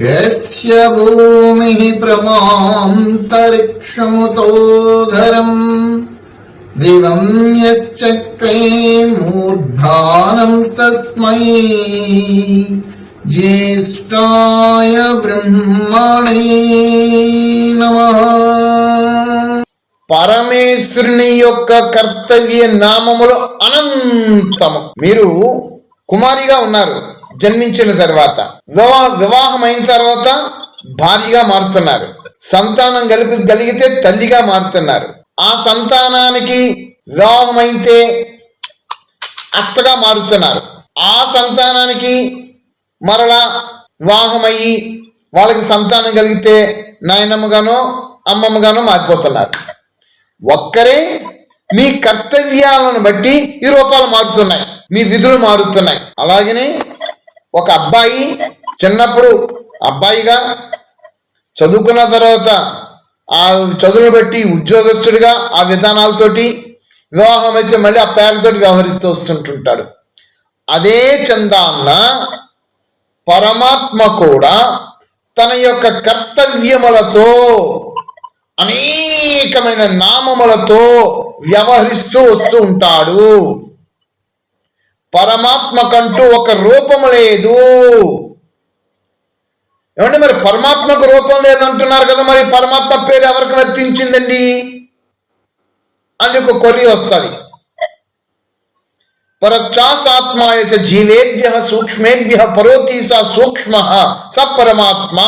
यस्य भूमिः प्रमान्तरिक्षमुतोधरम् दिवं यश्चक्रे मूर्धानंस्तस्मै ज्येष्ठाय ब्रह्मणे नमः పరమేశ్వరుని యొక్క కర్తవ్య నామములు అనంతము మీరు కుమారిగా ఉన్నారు జన్మించిన తర్వాత వివాహ వివాహం అయిన తర్వాత భార్యగా మారుతున్నారు సంతానం కలిపి కలిగితే తల్లిగా మారుతున్నారు ఆ సంతానానికి వివాహం అయితే అత్తగా మారుతున్నారు ఆ సంతానానికి మరలా వివాహమయ్యి వాళ్ళకి సంతానం కలిగితే నాయనమ్మగానో అమ్మమ్మగానో మారిపోతున్నారు. ఒక్కరే మీ కర్తవ్యాలను బట్టి ఈ రూపాలు మారుతున్నాయి మీ విధులు మారుతున్నాయి. అలాగనే ఒక అబ్బాయి చిన్నప్పుడు అబ్బాయిగా చదువుకున్న తర్వాత ఆ చదువును బట్టి ఉద్యోగస్తుడిగా ఆ విధానాలతోటి వివాహం అయితే మళ్ళీ ఆ పేర్లతోటి వ్యవహరిస్తూ వస్తుంటుంటాడు. అదే చందాన్న పరమాత్మ కూడా తన యొక్క కర్తవ్యములతో అనేకమైన నామములతో వ్యవహరిస్తూ వస్తూ ఉంటాడు. పరమాత్మకంటూ ఒక రూపం లేదు. ఏమండి మరి పరమాత్మకు రూపం లేదంటున్నారు కదా మరి? పరమాత్మ పేరు ఎవరికి వర్తించిందండి? అందుకు కొరి వస్తుంది. పరచాసాత్మాయ చ జీవేభ్య సూక్ష్మేభ్య పరోతి స సూక్ష్మ స పరమాత్మ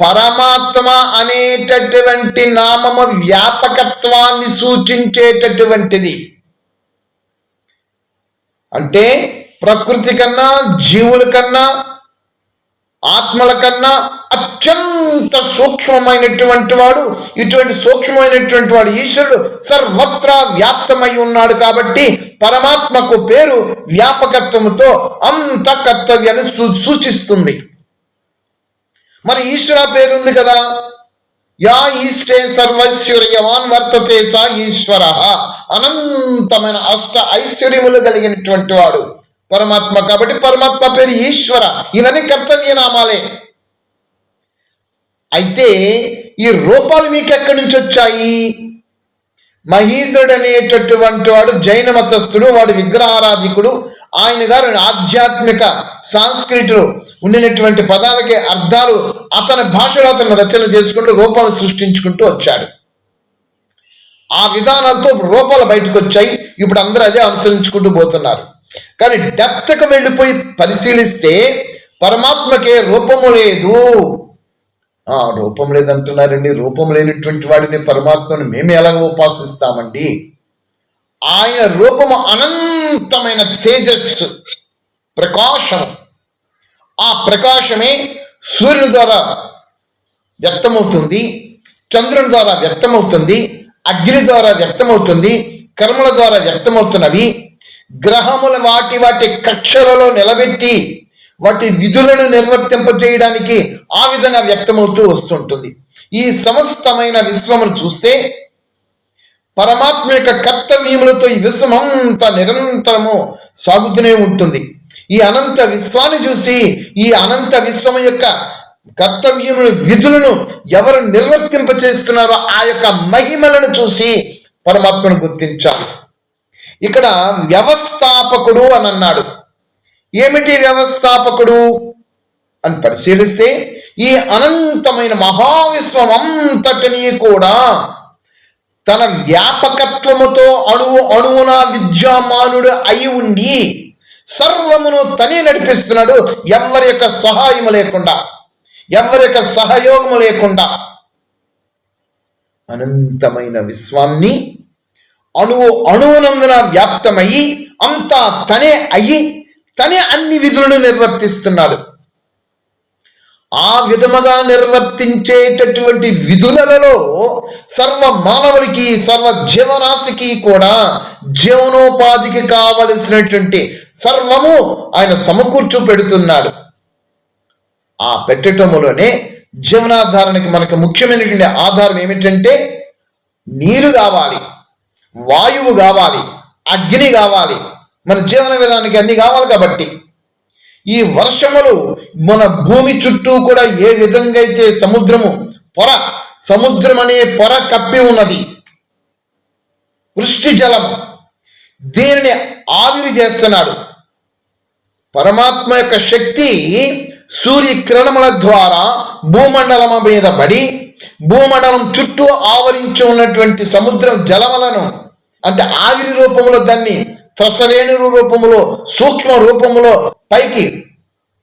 పరమాత్మ అనేటటువంటి నామము వ్యాపకత్వాన్ని సూచించేటటువంటిది. అంటే ప్రకృతి కన్నా జీవుల కన్నా ఆత్మల కన్నా అత్యంత సూక్ష్మమైనటువంటి వాడు ఇటువంటి సూక్ష్మమైనటువంటి వాడు ఈశ్వరుడు సర్వత్రా వ్యాప్తమై ఉన్నాడు కాబట్టి పరమాత్మకు పేరు వ్యాపకత్వముతో అంత కర్తవ్యాన్ని సూ- సూచిస్తుంది. మరి ఈశ్వర పేరు ఉంది కదా? యా ఈష్టే సర్వైశ్వర్యవాన్ వర్తతే సా ఈశ్వర. అనంతమైన అష్ట ఐశ్వర్యములు కలిగినటువంటి వాడు. పరమాత్మ కాబట్టి పరమాత్మ పేరు ఈశ్వర. ఇవన్నీ కర్తవ్య నామాలే. అయితే ఈ రూపాలు మీకు ఎక్కడి నుంచి వచ్చాయి? మహీంద్రుడు అనేటటువంటి వాడు జైన మతస్థుడు వాడు విగ్రహారాధికుడు ఆయన గారు ఆధ్యాత్మిక సాంస్కృతిలో ఉండినటువంటి పదాలకి అర్థాలు అతని భాషలో అతను రచన చేసుకుంటూ రూపాలు సృష్టించుకుంటూ వచ్చాడు. ఆ విధానాలతో రూపాలు బయటకు వచ్చాయి ఇప్పుడు అందరూ అదే అనుసరించుకుంటూ పోతున్నారు. కానీ డెప్త్కు వెళ్ళిపోయి పరిశీలిస్తే పరమాత్మకే రూపము లేదు. రూపం లేదంటున్నారండి. రూపం లేనటువంటి వాడిని పరమాత్మను మేము ఎలా ఉపాసిస్తామండి? ఆయన రూపము అనంతమైన తేజస్సు ప్రకాశం ఆ ప్రకాశమే సూర్యుని ద్వారా వ్యక్తమవుతుంది చంద్రుని ద్వారా వ్యక్తమవుతుంది అగ్ని ద్వారా వ్యక్తమవుతుంది కర్మల ద్వారా వ్యక్తమవుతున్నవి. గ్రహముల వాటి వాటి కక్షలలో నిలబెట్టి వాటి విధులను నిర్వర్తింపజేయడానికి ఆ విధంగా వ్యక్తమవుతూ వస్తుంటుంది. ఈ సమస్తమైన విశ్వమును చూస్తే పరమాత్మ యొక్క కర్తవ్యములతో ఈ విశ్వం నిరంతరము సాగుతూనే ఉంటుంది. ఈ అనంత విశ్వాన్ని చూసి ఈ అనంత విశ్వము యొక్క కర్తవ్యములు విధులను ఎవరు నిర్వర్తింప చేస్తున్నారో ఆ యొక్క మహిమలను చూసి పరమాత్మను గుర్తించాలి. ఇక్కడ వ్యవస్థాపకుడు అని అన్నాడు. ఏమిటి వ్యవస్థాపకుడు? అని పరిశీలిస్తే ఈ అనంతమైన మహావిశ్వం అంతటినీ కూడా తన వ్యాపకత్వముతో అణువు అణువున విద్యామానుడు అయి ఉండి సర్వమును తనే నడిపిస్తున్నాడు. ఎవరి యొక్క సహాయము లేకుండా ఎవరి యొక్క సహయోగము లేకుండా అనంతమైన విశ్వాన్ని అణువు అణువునందున వ్యాప్తమయ్యి అంతా తనే అయ్యి తనే అన్ని విధులను నిర్వర్తిస్తున్నాడు. ఆ విధముగా నిర్వర్తించేటటువంటి విధులలో సర్వ మానవులకి సర్వ జీవరాశికి కూడా జీవనోపాధికి కావలసినటువంటి సర్వము ఆయన సమకూర్చు పెడుతున్నాడు. ఆ పెట్టటములోనే జీవనాధారానికి మనకు ముఖ్యమైనటువంటి ఆధారం ఏమిటంటే నీరు కావాలి వాయువు కావాలి అగ్ని కావాలి మన జీవన విధానానికి అన్ని కావాలి కాబట్టి. ఈ వర్షములు మన భూమి చుట్టూ కూడా ఏ విధంగా అయితే సముద్రము పొర సముద్రం అనే పొర కప్పి ఉన్నది వృష్టి జలం దీనిని ఆవిరి చేస్తున్నాడు. పరమాత్మ యొక్క శక్తి సూర్యకిరణముల ద్వారా భూమండలం మీద పడి భూమండలం చుట్టూ ఆవరించి ఉన్నటువంటి సముద్రం జలములను అంటే ఆవిరి రూపంలో దాన్ని త్రసరేణు రూపంలో సూక్ష్మ రూపంలో పైకి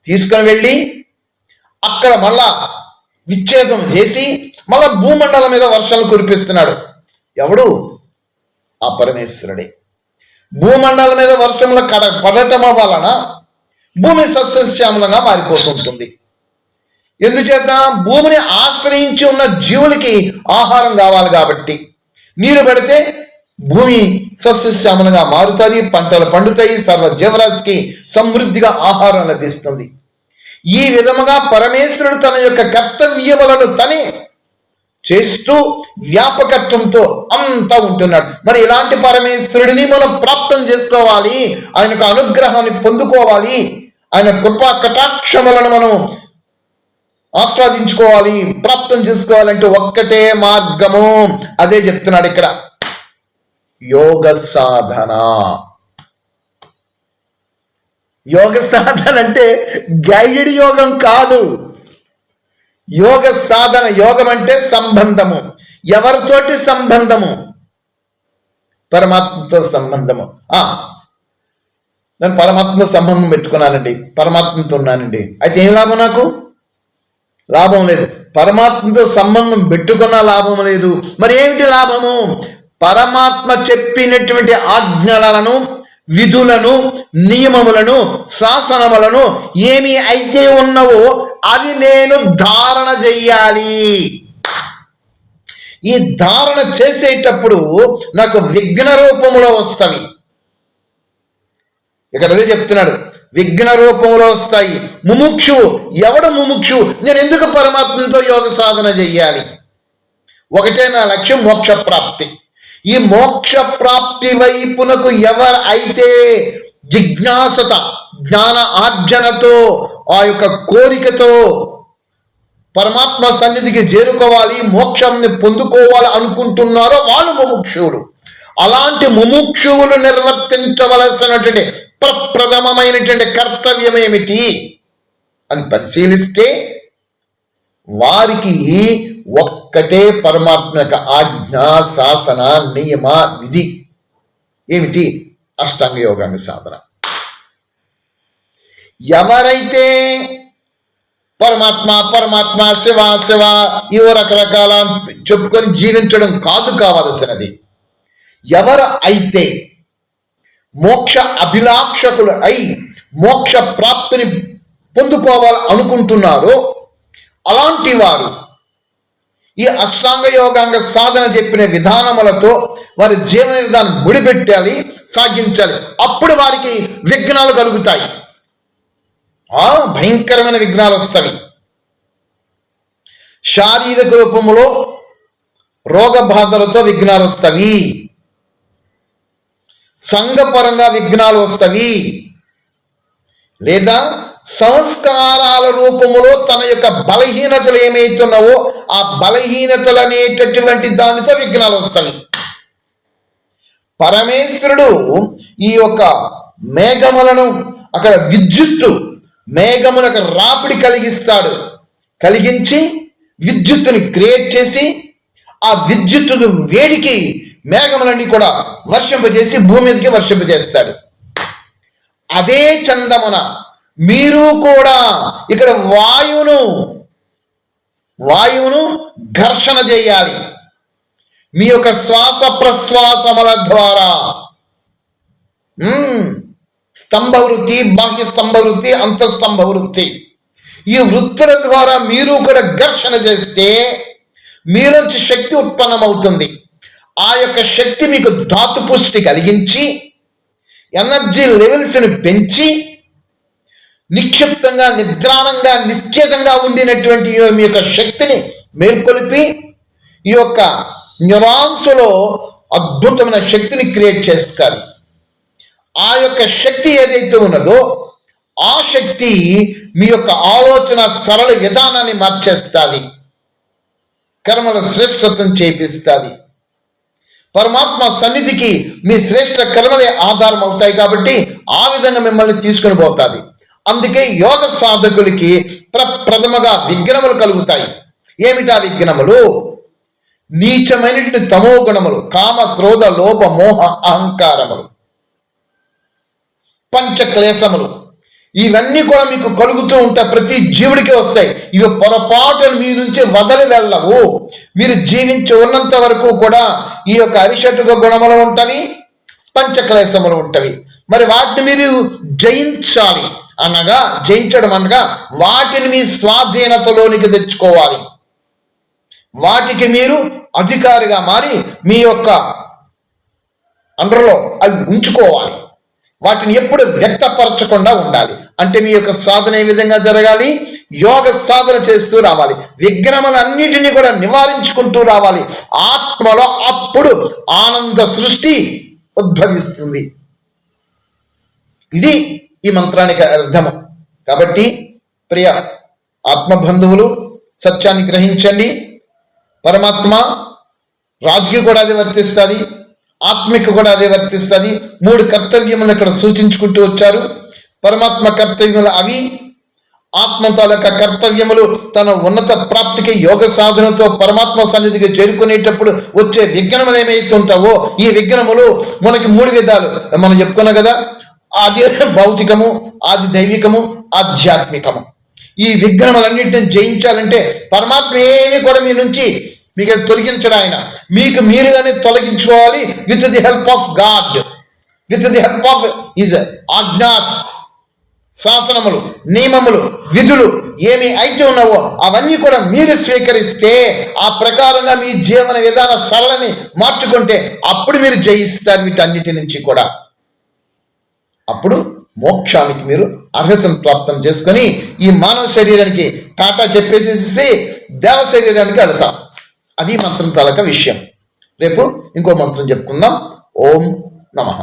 తీసుకొని వెళ్ళి అక్కడ మళ్ళా విచ్ఛేదం చేసి మళ్ళా భూమండలం మీద వర్షాలు కురిపిస్తున్నాడు. ఎవడు? ఆ పరమేశ్వరుడే. భూమండలం మీద వర్షములు కడ పడటం వలన భూమి సస్యశ్యామలంగా మారిపోతుంటుంది. ఎందుచేత? భూమిని ఆశ్రయించి ఉన్న జీవులకి ఆహారం కావాలి కాబట్టి. నీరు పడితే భూమి సస్యశ్యామలంగా మారుతుంది పంటలు పండుతాయి సర్వ జీవరాశికి సమృద్ధిగా ఆహారం లభిస్తుంది. ఈ విధముగా పరమేశ్వరుడు తన యొక్క కర్తవ్యములను తనే చేస్తూ వ్యాపకత్వంతో అంతా ఉంటున్నాడు. మరి ఇలాంటి పరమేశ్వరుడిని మనం ప్రాప్తం చేసుకోవాలి ఆయనకు అనుగ్రహాన్ని పొందుకోవాలి ఆయన కృపా కటాక్షములను మనం ఆస్వాదించుకోవాలి ప్రాప్తం చేసుకోవాలంటే ఒక్కటే మార్గము. అదే చెప్తున్నాడు ఇక్కడ. యోగ సాధన యోగ సాధన అంటే గైడ్ యోగం కాదు. యోగ సాధన యోగం అంటే సంబంధము. ఎవరితోటి సంబంధము? పరమాత్మతో సంబంధము. ఆ నేను పరమాత్మతో సంబంధం పెట్టుకున్నానండి. పరమాత్మతో ఉన్నానండి. అయితే ఏం లాభం నాకు? లాభం లేదు. పరమాత్మతో సంబంధం పెట్టుకున్న లాభం లేదు. మరి ఏమిటి లాభము? పరమాత్మ చెప్పినటువంటి ఆజ్ఞలను విధులను నియమములను శాసనములను ఏమి అయితే ఉన్నవో అవి నేను ధారణ చెయ్యాలి. ఈ ధారణ చేసేటప్పుడు నాకు విఘ్న రూపంలో వస్తాయి. ఇక్కడ అదే చెప్తున్నాడు. విఘ్న రూపంలో వస్తాయి. ముముక్షు ఎవడు ముముక్షు? నేను ఎందుకు పరమాత్మతో యోగ సాధన చెయ్యాలి? ఒకటే నా లక్ష్యం మోక్ష ప్రాప్తి ఈ మోక్ష ప్రాప్తి వైపునకు ఎవరు అయితే జిజ్ఞాసత జ్ఞాన ఆర్జనతో ఆ యొక్క కోరికతో పరమాత్మ సన్నిధికి చేరుకోవాలి మోక్షంని పొందుకోవాలి అనుకుంటున్నారో వాళ్ళు ముముక్షువులు. అలాంటి ముముక్షువులు నిర్వర్తించవలసినటువంటి ప్రప్రథమమైనటువంటి కర్తవ్యం ఏమిటి అని పరిశీలిస్తే వారికి ఒక్కటే పరమాత్మ యొక్క ఆజ్ఞ శాసన నియమ విధి. ఏమిటి? అష్టాంగ యోగాంగ సాధన. ఎవరైతే పరమాత్మ పరమాత్మ శివ శివ ఇవో రకరకాల చెప్పుకొని జీవించడం కాదు కావలసినది. ఎవరు అయితే మోక్ష అభిలాక్షకులు అయి మోక్ష ప్రాప్తిని పొందుకోవాలి అనుకుంటున్నారో అలాంటి వారు ఈ అష్టాంగ యోగాంగ సాధన చెప్పిన విధానములతో వారి జీవన విధానం ముడిపెట్టాలి సాగించాలి. అప్పుడు వారికి విఘ్నాలు కలుగుతాయి. ఆ భయంకరమైన విఘ్నాలు వస్తాయి. శారీరక రూపంలో రోగ బాధలతో విఘ్నాలు వస్తాయి. సంఘపరంగా విఘ్నాలు వస్తవి లేదా సంస్కారాల రూపములో తన యొక్క బలహీనతలు ఏమైతున్నావో ఆ బలహీనతలు అనేటటువంటి దానితో విఘ్నాలు వస్తాయి. పరమేశ్వరుడు ఈ యొక్క మేఘములను అక్కడ విద్యుత్తు మేఘములకు రాపిడి కలిగిస్తాడు. కలిగించి విద్యుత్తుని క్రియేట్ చేసి ఆ విద్యుత్తు వేడికి మేఘములన్నీ కూడా వర్షింపజేసి భూమి మీదకి వర్షింపజేస్తాడు. అదే చందమున మీరు కూడా ఇక్కడ వాయువును వాయువును ఘర్షణ చేయాలి. మీ యొక్క శ్వాస ప్రశ్వాసముల ద్వారా. స్తంభ వృత్తి బాహ్య స్తంభ వృత్తి అంతఃస్తంభ వృత్తి ఈ వృత్తుల ద్వారా మీరు కూడా ఘర్షణ చేస్తే మీలోంచి శక్తి ఉత్పన్నమవుతుంది. ఆ యొక్క శక్తి మీకు ధాతు పుష్టి కలిగించి ఎనర్జీ లెవెల్స్ని పెంచి నిక్షిప్తంగా నిద్రాణంగా నిశ్చేతంగా ఉండినటువంటి ఈ మీ యొక్క శక్తిని మేల్కొలిపి ఈ యొక్క న్యూరాన్స్లో అద్భుతమైన శక్తిని క్రియేట్ చేస్తారు. ఆ యొక్క శక్తి ఏదైతే ఉన్నదో ఆ శక్తి మీ యొక్క ఆలోచన సరళ విధానాన్ని మార్చేస్తుంది. కర్మల శ్రేష్టతను చేపిస్తుంది. పరమాత్మ సన్నిధికి మీ శ్రేష్ట కర్మలే ఆధారం అవుతాయి కాబట్టి ఆ విధంగా మిమ్మల్ని తీసుకుని పోతుంది. అందుకే యోగ సాధకులకి ప్రప్రథమగా విఘ్నములు కలుగుతాయి. ఏమిటా విఘ్నములు? నీచమైనటువంటి తమో గుణములు కామ క్రోధ లోభ మోహ అహంకారములు పంచక్లేశములు. ఇవన్నీ కూడా మీకు కలుగుతూ ఉంటాయి ప్రతి జీవుడికి వస్తాయి. ఇవి పొరపాటును మీ నుంచి వదలి వెళ్ళవు. మీరు జీవించి ఉన్నంత వరకు కూడా ఈ యొక్క అరిషటుక గుణములు ఉంటవి పంచక్లేశములు ఉంటవి. మరి వాటిని మీరు జయించాలి. అనగా జయించడం అనగా వాటిని మీ స్వాధీనతలోనికి తెచ్చుకోవాలి. వాటికి మీరు అధికారిగా మారి మీ యొక్క అండర్లో అవి ఉంచుకోవాలి. వాటిని ఎప్పుడు వ్యక్తపరచకుండా ఉండాలి. అంటే మీ యొక్క సాధన ఏ విధంగా జరగాలి? యోగ సాధన చేస్తూ రావాలి. విఘ్నములన్నిటినీ కూడా నివారించుకుంటూ రావాలి. ఆత్మలో అప్పుడు ఆనంద సృష్టి ఉద్భవిస్తుంది. ఇది ఈ మంత్రానికి అర్థము. కాబట్టి ప్రియ ఆత్మబంధువులు సత్యాన్ని గ్రహించండి. పరమాత్మ రాజుకి కూడా అది వర్తిస్తుంది ఆత్మిక కూడా అదే వర్తిస్తుంది. మూడు కర్తవ్యములను ఇక్కడ సూచించుకుంటూ వచ్చారు. పరమాత్మ కర్తవ్యములు అవి ఆత్మ తాలూక కర్తవ్యములు తన ఉన్నత ప్రాప్తికి యోగ సాధనతో పరమాత్మ సన్నిధికి చేరుకునేటప్పుడు వచ్చే విఘ్నములు ఏమైతే ఉంటావో ఈ విఘ్నములు మనకి మూడు విధాలు. మనం చెప్పుకున్నాం కదా అది భౌతికము అది దైవికము ఆధ్యాత్మికము. ఈ విగ్రహములన్నింటిని జయించాలంటే పరమాత్మ ఏమి కూడా మీ నుంచి మీకు తొలగించడం ఆయన. మీకు మీరుగానే తొలగించుకోవాలి with the help of God. With the help of is ఆజ్ఞాస్. శాసనములు నియమములు విధులు ఏమి అయితే ఉన్నావో అవన్నీ కూడా మీరు స్వీకరిస్తే ఆ ప్రకారంగా మీ జీవన విధాన సరళని మార్చుకుంటే అప్పుడు మీరు జయిస్తారు వీటన్నిటి నుంచి కూడా. అప్పుడు మోక్షానికి మీరు అర్హతను ప్రాప్తం చేసుకొని ఈ మానవ శరీరానికి టాటా చెప్పేసేసి దేవ శరీరానికి వెళతాం అది మంత్రం తాలక విషయం. రేపు ఇంకో మంత్రం చెప్పుకుందాం. ఓం నమః.